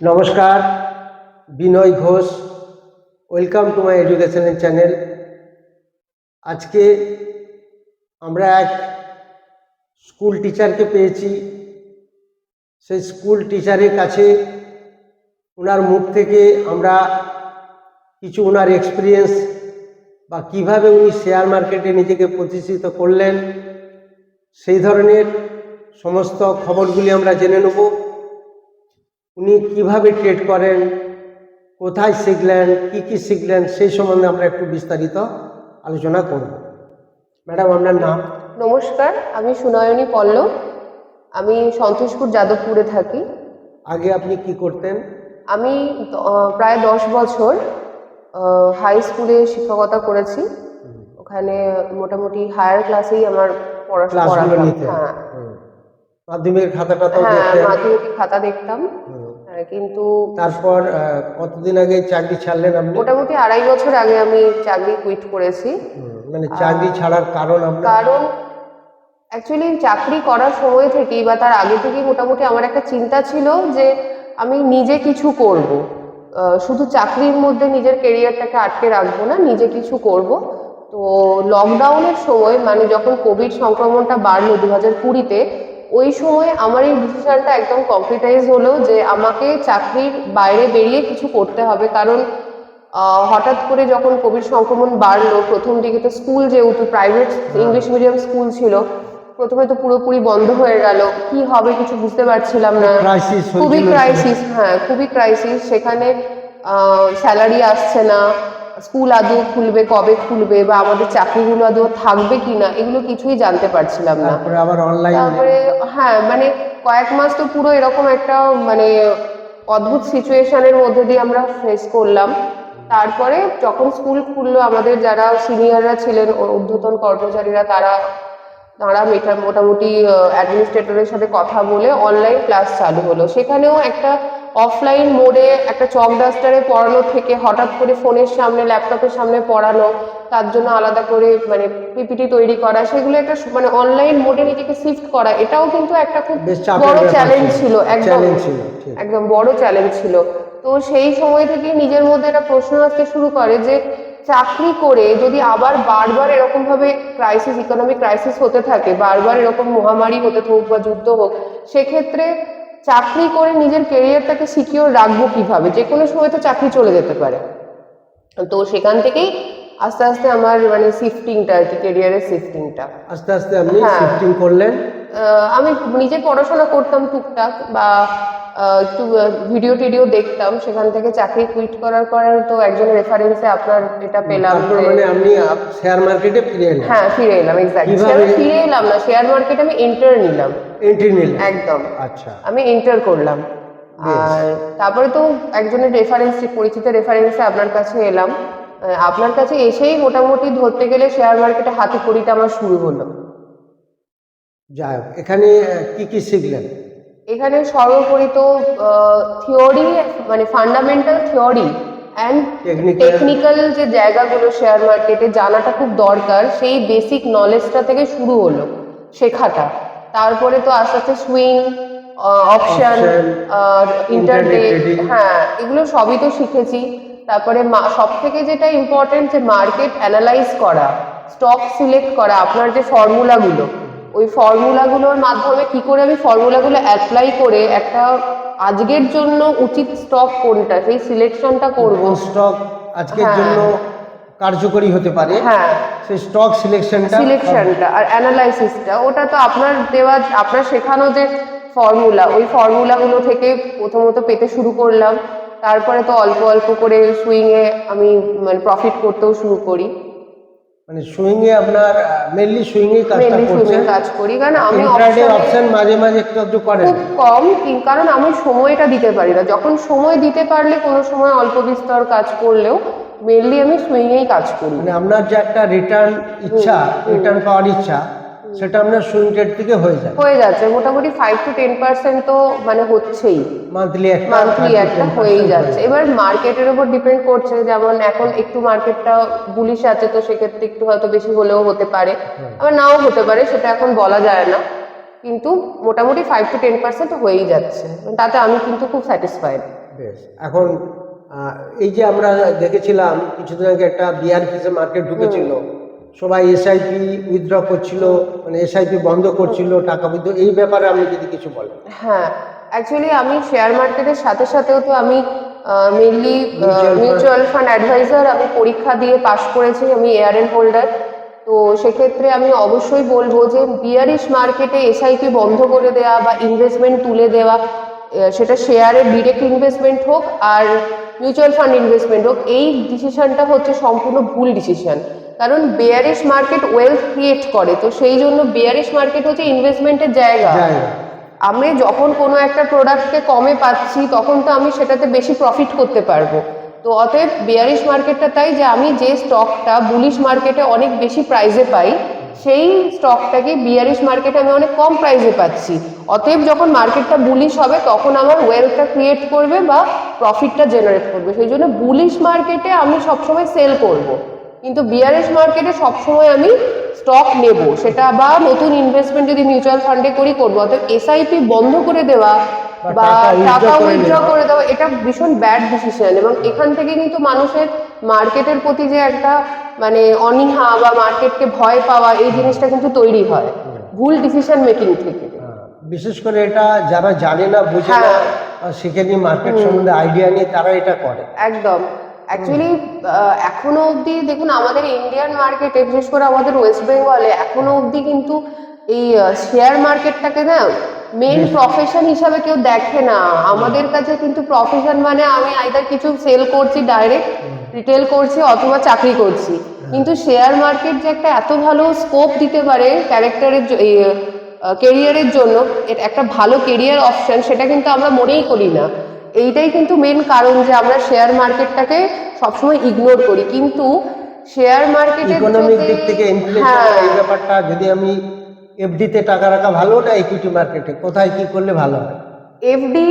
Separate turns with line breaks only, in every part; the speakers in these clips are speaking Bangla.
নমস্কার, Binoy Ghosh. Welcome to my educational channel আজকে আমরা এক স্কুল টিচারকে পেয়েছি। সেই স্কুল টিচারের কাছে ওনার মুখ থেকে আমরা কিছু ওনার এক্সপিরিয়েন্স বা কীভাবে উনি শেয়ার মার্কেটে নিজেকে প্রতিষ্ঠিত করলেন, সেই ধরনের সমস্ত খবরগুলি আমরা জেনে নেব। উনি কীভাবে ট্রেড করেন কোথায় শিখলেন কি কি শিখলেন সেই সম্বন্ধে আমরা একটু বিস্তারিত আলোচনা করব। ম্যাডাম আপনার নাম?
নমস্কার আমি সুনয়নী পল্লব। আমি সন্তোষপুর যাদবপুরে থাকি।
আগে আপনি কি করতেন?
আমি প্রায় দশ বছর হাই স্কুলে শিক্ষকতা করেছি। ওখানে মোটামুটি হায়ার ক্লাসেই আমার পড়াশোনা হ্যাঁ।
মাধ্যমিকের খাতাটা তো
হ্যাঁ খাতা দেখতাম। কিন্তু
তারপর কতদিন আগে চাকরি ছাড়লেন আপনি?
মোটামুটি আড়াই বছর আগে আমি চাকরি কুইট করেছি।
মানে চাকরি ছাড়ার কারণ
কারণ অ্যাকচুয়ালি চাকরি করার সময় থেকেই বা তার আগে থেকেই মোটামুটি আমার একটা চিন্তা ছিল যে আমি নিজে কিছু করব। শুধু চাকরির মধ্যে নিজের কেরিয়ারটাকে আটকে রাখব না নিজে কিছু করব। তো লকডাউনের সময় মানে যখন কোভিড সংক্রমণটা বাড়লো দু হাজার কুড়িতে ওই সময় আমার এই ডিসিশনটা একদম কমপ্লিটাইজ হলো যে আমাকে চাকরির বাইরে বেরিয়ে কিছু করতে হবে। কারণ হঠাৎ করে যখন কোভিড সংক্রমণ বাড়লো প্রথম দিকে তো স্কুল যেহেতু প্রাইভেট ইংলিশ মিডিয়াম স্কুল ছিল প্রথমে তো পুরোপুরি বন্ধ হয়ে গেল। কি হবে কিছু বুঝতে পারছিলাম না। খুবই ক্রাইসিস হ্যাঁ খুবই ক্রাইসিস সেখানে স্যালারি আসছে না। স্কুল আদৌ খুলবে কবে খুলবে বা আমাদের চাকরিগুলো আদৌ থাকবে কি না এগুলো কিছুই জানতে পারছিলাম না।
তারপরে আবার অনলাইন
তারপরে হ্যাঁ মানে কয়েক মাস তো পুরো এরকম একটা মানে অদ্ভুত সিচুয়েশনের মধ্যে দিয়ে আমরা ফেস করলাম। তারপরে যখন স্কুল খুললো আমাদের যারা সিনিয়ররা ছিলেন ঊর্ধ্বতন কর্মচারীরা তারা তারা মেটা মোটামুটি অ্যাডমিনিস্ট্রেটরের সাথে কথা বলে অনলাইন ক্লাস চালু হলো। সেখানেও একটা অফলাইন মোডে একটা চক ডাস্টারে পড়ানো থেকে হঠাৎ করে ফোনের সামনে ল্যাপটপের সামনে পড়ানো তার জন্য আলাদা করে মানে পিপিটি তৈরি করা সেগুলো একটা মানে অনলাইন মোডে নিজেকে শিফট করা এটাও কিন্তু একটা খুব বড় চ্যালেঞ্জ
ছিল।
একদম। একদম বড় চ্যালেঞ্জ ছিল। তো সেই সময় থেকে নিজের মধ্যে একটা প্রশ্ন আসতে শুরু করে যে চাকরি করে যদি আবার বারবার এরকম ভাবে ক্রাইসিস ইকোনমিক ক্রাইসিস হতে থাকে বারবার এরকম মহামারী হতে হোক বা যুদ্ধ হোক সেক্ষেত্রে চাকরি করে নিজের কেরিয়ারটাকে সিকিওর রাখব কীভাবে? যে কোনো সময় তো চাকরি চলে যেতে পারে। তো সেখান থেকেই আস্তে আস্তে আমার মানে শিফটিংটা আর কি কেরিয়ারের শিফটিংটা
আস্তে আস্তে আপনি
হ্যাঁ।
শিফটিং করলেন?
আমি নিজে পড়াশোনা করতাম টুকটাক বা একটু ভিডিও টিডিও দেখতাম। সেখান থেকে চাকরি কুইট করার পরে তো একজন রেফারেন্সে আপনার এটা পেলাম
মানে আপনি শেয়ার মার্কেটে ফিরে এলেন।
হ্যাঁ ফিরে এলাম এক্স্যাক্টলি? ফিরে এলাম না শেয়ার মার্কেটে আমি এন্টার নিলাম।
এন্ট্রি নিলেন
একদম।
আচ্ছা।
আমি এন্টার করলাম। আর তারপরে তো একজনের রেফারেন্স পরিচিত রেফারেন্সে আপনার কাছে এলাম। আপনার কাছে এসেই মোটামুটি ধরতে গেলে শেয়ার মার্কেটে হাতে কড়িটা আমার শুরু হলো।
যাই হোক এখানে কি কি শিখলেন?
এখানে সর্বোপরি তো থিওরি মানে ফান্ডামেন্টাল থিওরি অ্যান্ড টেকনিক্যাল যে জায়গাগুলো শেয়ার মার্কেটে জানাটা খুব দরকার সেই বেসিক নলেজটা থেকে শুরু হলো শেখাটা। তারপরে তো আস্তে আস্তে সুইং অপশন ইন্টারডে হ্যাঁ এগুলো সবই তো শিখেছি। তারপরে সব থেকে যেটা ইম্পর্টেন্ট যে মার্কেট অ্যানালাইজ করা স্টক সিলেক্ট করা আপনার যে ফর্মুলাগুলো ওই ফর্মুলাগুলোর মাধ্যমে কি করে আমি ফর্মুলাগুলো অ্যাপ্লাই করে একটা আজকের জন্য উচিত স্টক কোনটা সেই সিলেকশনটা করব।
স্টক আজকের
হ্যাঁ।
জন্য কার্যকরী হতে পারে।
হ্যাঁ।
সেই স্টক সিলেকশনটা
সিলেকশনটা আর অ্যানালাইসিসটা ওটা তো আপনার দেওয়া আপনার শেখানো যে ফর্মুলা ওই ফর্মুলাগুলো থেকে প্রথমত পেতে শুরু করলাম। তারপরে তো অল্প অল্প করে সুইংয়ে আমি মানে প্রফিট করতেও শুরু করি।
মানে সুইং এ আপনার মেনলি সুইং এ কাজটা করছেন
কাজ করি কারণ আমি
ইন্ট্রাডে অপশন মাঝে মাঝে একটু একটু করেন।
খুব কম কারণ আমি সময়টা দিতে পারি না। যখন সময় দিতে পারলে কোনো সময় অল্প বিস্তর কাজ করলেও মেনলি আমি সুইংয়েই কাজ করি।
মানে আপনার যে একটা রিটার্ন ইচ্ছা রিটার্ন পাওয়ার ইচ্ছা সেটা আপনার সুইং ট্রেড থেকে হয়ে যায়।
হয়ে যাচ্ছে মোটামুটি ফাইভ টু টেন পার্সেন্ট তো মানে হচ্ছেই।
মান্থলি একটা
মান্থলি একটা হয়েই যাচ্ছে। এবার মার্কেটের উপর ডিপেন্ড করছে যেমন এখন একটু মার্কেটটা বুলিশ আছে তো সেক্ষেত্রে একটু হয়তো বেশি হলেও হতে পারে। আবার নাও হতে পারে সেটা এখন বলা যায় না। কিন্তু মোটামুটি ফাইভ টু টেন পার্সেন্ট হয়েই যাচ্ছে। তাতে আমি কিন্তু খুব স্যাটিসফাইড
বেশ এখন এই যে আমরা দেখেছিলাম কিছুদিন আগে একটা বিআরপিসে মার্কেট ঢুকেছিল। সবাই এসআইপি উইথড্র করছিল মানে এসআইপি বন্ধ করছিল টাকা উইথড্র এই ব্যাপারে আপনি যদি কিছু বলেন।
হ্যাঁ অ্যাকচুয়ালি আমি শেয়ার মার্কেটের সাথে সাথেও তো আমি মেনলি মিউচুয়াল ফান্ড অ্যাডভাইজার আমি পরীক্ষা দিয়ে পাশ করেছি আমি এআরএন হোল্ডার তো সেক্ষেত্রে আমি অবশ্যই বলব যে বিয়ারিশ মার্কেটে এসআইপি বন্ধ করে দেওয়া বা ইনভেস্টমেন্ট তুলে দেওয়া সেটা শেয়ারের ডিরেক্ট ইনভেস্টমেন্ট হোক আর মিউচুয়াল ফান্ড ইনভেস্টমেন্ট হোক এই ডিসিশনটা হচ্ছে সম্পূর্ণ ভুল ডিসিশন কারণ বেয়ারিশ মার্কেট ওয়েলথ ক্রিয়েট করে তো সেই জন্য বেয়ারিশ মার্কেট হচ্ছে ইনভেস্টমেন্টের জায়গা। আমি যখন কোনো একটা প্রোডাক্টকে কমে পাচ্ছি তখন তো আমি সেটাতে বেশি প্রফিট করতে পারব। তো অতএব বিয়ারিশ মার্কেটটা তাই যে আমি যে স্টকটা বুলিশ মার্কেটে অনেক বেশি প্রাইসে পাই সেই স্টকটাকে বিয়ারিশ মার্কেটে আমি অনেক কম প্রাইসে পাচ্ছি। অতএব যখন মার্কেটটা বুলিশ হবে তখন আমার ওয়েলথটা ক্রিয়েট করবে বা প্রফিটটা জেনারেট করবে। সেই জন্য বুলিশ মার্কেটে আমি সবসময় সেল করব। কিন্তু বিআরএস মার্কেটে সবসময় আমি স্টক নেব। সেটা বা নতুন ইনভেস্টমেন্ট যদি মিউচুয়াল ফান্ডে করি করব। অর্থাৎ এসআইপি বন্ধ করে দেওয়া
বা টাকা
উইথড্র করে দেওয়া। এটা ভীষণ ব্যাড ডিসিশন এবং এখান থেকে কিন্তু মানুষের মার্কেটের প্রতি যে একটা মানে অনীহা বা মার্কেটকে ভয় পাওয়া এই জিনিসটা কিন্তু তৈরি হয়। ভুল ডিসিশন মেকিং থেকে।
বিশেষ করে এটা যারা জানে না বুঝে না
হ্যাঁ।
শিখে নিয়ে মার্কেট সম্বন্ধে আইডিয়া নিয়ে তারা এটা করে।
একদম। অ্যাকচুয়ালি এখনও অবধি দেখুন আমাদের ইন্ডিয়ান মার্কেটে বিশেষ করে আমাদের ওয়েস্ট বেঙ্গলে এখনও অবধি কিন্তু এই শেয়ার মার্কেটটাকে না মেন প্রফেশন হিসাবে কেউ দেখে না। আমাদের কাছে কিন্তু প্রফেশন মানে আমি আইদার কিছু সেল করছি ডাইরেক্ট রিটেল করছি অথবা চাকরি করছি। কিন্তু শেয়ার মার্কেট যে একটা এত ভালো স্কোপ দিতে পারে ক্যারেক্টারের কেরিয়ারের জন্য একটা ভালো কেরিয়ার অপশন সেটা কিন্তু আমরা মনেই করি না। এইটাই কিন্তু মেন কারণ যে আমরা শেয়ার মার্কেটটাকে সবসময় ইগনোর করি। কিন্তু শেয়ার মার্কেটে
ইকোনমিক দিক থেকে ইনফ্লেশন এই ব্যাপারটা যদি আমি এফডিতে টাকা রাখা ভালো না ইকুইটি মার্কেটে কোথায় কি করলে ভালো হয়?
এফডি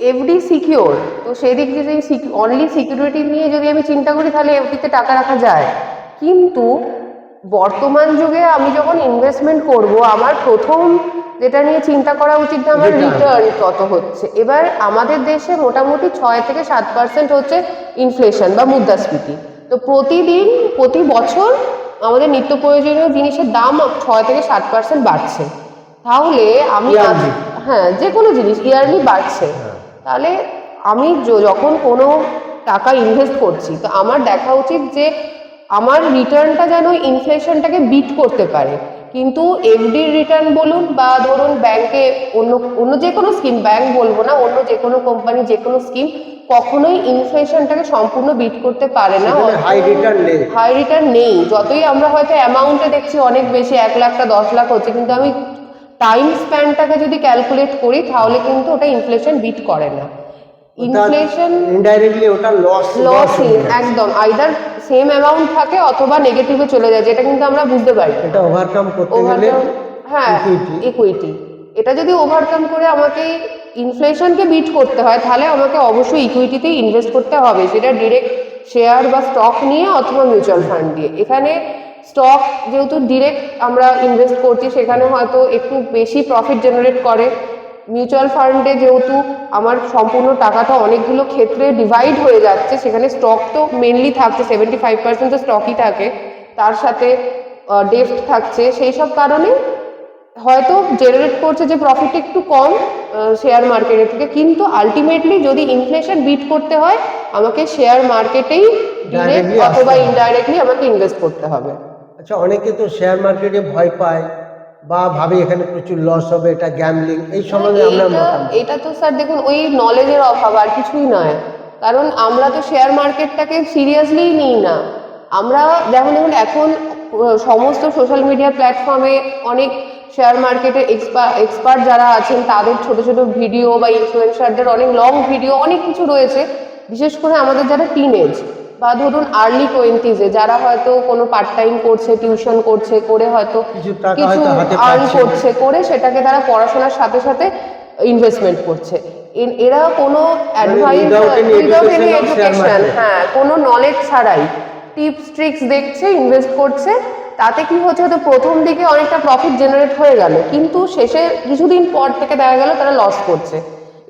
এফডি সিকিওর তো সেই দিক দিয়ে যদি অনলি সিকিউরিটি নিয়ে যদি আমি চিন্তা করি তাহলে এফডিতে টাকা রাখা যায়। কিন্তু বর্তমান যুগে আমি যখন ইনভেস্টমেন্ট করব আমার প্রথম যেটা নিয়ে চিন্তা করা উচিত যে আমার রিটার্ন কত হচ্ছে। এবার আমাদের দেশে মোটামুটি ছয় থেকে সাত পার্সেন্ট হচ্ছে ইনফ্লেশন বা মুদ্রাস্ফীতি। তো প্রতিদিন প্রতি বছর আমাদের নিত্য প্রয়োজনীয় জিনিসের দাম ছয় থেকে সাত পার্সেন্ট বাড়ছে। তাহলে আমি হ্যাঁ যে কোনো জিনিস ইয়ারলি বাড়ছে।
হ্যাঁ।
তাহলে আমি যখন কোনো টাকা ইনভেস্ট করছি তো আমার দেখা উচিত যে আমার রিটার্নটা যেন ইনফ্লেশনটাকে বিট করতে পারে। কিন্তু এফডির রিটার্ন বলুন বা ধরুন ব্যাংকে অন্য অন্য যে কোনো স্কিম ব্যাংক বলব না অন্য যে কোনো কোম্পানি যে কোনো স্কিম কখনোই ইনফ্লেশনটাকে সম্পূর্ণ বিট করতে পারে না।
হাই রিটার্ন নেই।
হাই রিটার্ন নেই। যতই আমরা হয়তো অ্যামাউন্টে দেখছি অনেক বেশি এক লাখটা দশ লাখ হচ্ছে কিন্তু আমি টাইম স্প্যানটাকে যদি ক্যালকুলেট করি তাহলে কিন্তু ওটা ইনফ্লেশন বিট করে না। ইনফ্লেশন
ইনডাইরেক্টলি ওটা লস
লস একদম আইদার সেম অ্যামাউন্ট থাকে অথবা নেগেটিভে চলে যায় যেটা কিন্তু আমরা বুঝতে পারি।
এটা ওভারকাম করতে গেলে
হ্যাঁ ইকুইটি এটা যদি ওভারকাম করে আমাকে ইনফ্লেশনকে বিট করতে হয় তাহলে আমাকে অবশ্যই ইকুইটিতেই ইনভেস্ট করতে হবে। সেটা ডিরেক্ট শেয়ার বা স্টক নিয়ে অথবা মিউচুয়াল ফান্ড দিয়ে। এখানে স্টক যেহেতু ডিরেক্ট আমরা ইনভেস্ট করছি সেখানে হয়তো একটু বেশি প্রফিট জেনারেট করে। মিউচুয়াল ফান্ডে যেহেতু আমার সম্পূর্ণ টাকাটা অনেকগুলো ক্ষেত্রে ডিভাইড হয়ে যাচ্ছে সেখানে স্টক তো মেনলি থাকছে সেভেন্টি ফাইভ পার্সেন্ট তো স্টকই থাকে। তার সাথে ডেফট থাকছে। সেই সব কারণে হয়তো জেনারেট করছে যে প্রফিট একটু কম শেয়ার মার্কেটের থেকে। কিন্তু আলটিমেটলি যদি ইনফ্লেশন বিট করতে হয় আমাকে শেয়ার মার্কেটেই ডিরেক্ট অথবা ইনডাইরেক্টলি আমাকে ইনভেস্ট করতে হবে।
আচ্ছা অনেকে তো শেয়ার মার্কেটে ভয় পায় বা ভাবে এখানে প্রচুর লস হবে এটা গ্যামলিং এই সম্বন্ধে আমরা
এটা তো স্যার দেখুন ওই নলেজের অভাব আর কিছুই নয়। কারণ আমরা তো শেয়ার মার্কেটটাকে সিরিয়াসলি নিই না। আমরা যেমন দেখুন এখন সমস্ত সোশ্যাল মিডিয়া প্ল্যাটফর্মে অনেক শেয়ার মার্কেটের এক্সপার্ট যারা আছেন তাদের ছোট ছোট ভিডিও বা ইনফ্লুয়েন্সারদের অনেক লং ভিডিও অনেক কিছু রয়েছে। বিশেষ করে আমাদের যারা টিনেজ বা ধরুন আর্লি টোয়েন্টিজে যারা হয়তো কোনো পার্ট টাইম করছে টিউশন করছে করে হয়তো
কিছু
আর্ন করছে করে সেটাকে তারা পড়াশোনার সাথে সাথে ইনভেস্টমেন্ট করছে। এরা কোনো অ্যাডভাইস উইদাউট এনি এডুকেশন হ্যাঁ কোনো নলেজ ছাড়াই। টিপস ট্রিক্স দেখছে ইনভেস্ট করছে তাতে কি হচ্ছে হয়তো প্রথম দিকে অনেকটা প্রফিট জেনারেট হয়ে গেল। কিন্তু শেষে কিছুদিন পর থেকে দেখা গেল তারা লস করছে।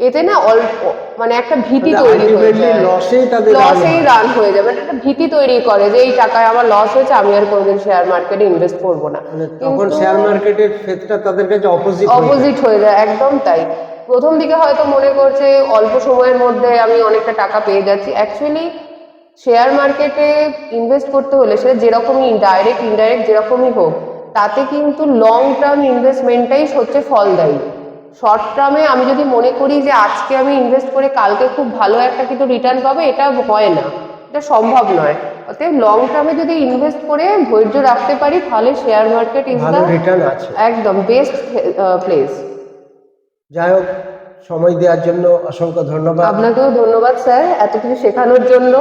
এতে না অল্প মানে একটা ভীতি তৈরি হয়ে যায়।
লসেই।
রান হয়ে। যাবে একটা ভীতি তৈরি করে যে এই টাকায় আমার লস হয়েছে আমি আর কোনোদিন শেয়ার মার্কেটে ইনভেস্ট করব না।
মানে তখন শেয়ার মার্কেটের ফেথটা তাদের কাছে অপোজিট
অপোজিট হয়ে যায় একদম তাই। প্রথম দিকে হয়তো মনে করছে অল্প সময়ের মধ্যে আমি অনেকটা টাকা পেয়ে যাচ্ছি। অ্যাকচুয়ালি শেয়ার মার্কেটে ইনভেস্ট করতে হলে সে যেরকমই ডাইরেক্ট ইনডাইরেক্ট যেরকমই হোক তাতে কিন্তু লং টার্ম ইনভেস্টমেন্টটাই হচ্ছে ফলদায়ী। শর্ট টার্মে আমি যদি মনে করি যে আজকে আমি ইনভেস্ট করে কালকে খুব ভালো একটা কিন্তু রিটার্ন পাবো এটা হয় না। এটা সম্ভব নয়। অতএব লং টার্মে যদি ইনভেস্ট করে ধৈর্য রাখতে পারি তাহলে share market is the
return আছে।
একদম বেস্ট প্লেস
যাই হোক সময় দেওয়ার জন্য অসংখ্য ধন্যবাদ।
আপনাকেও ধন্যবাদ স্যার এত কিছু শেখানোর জন্য।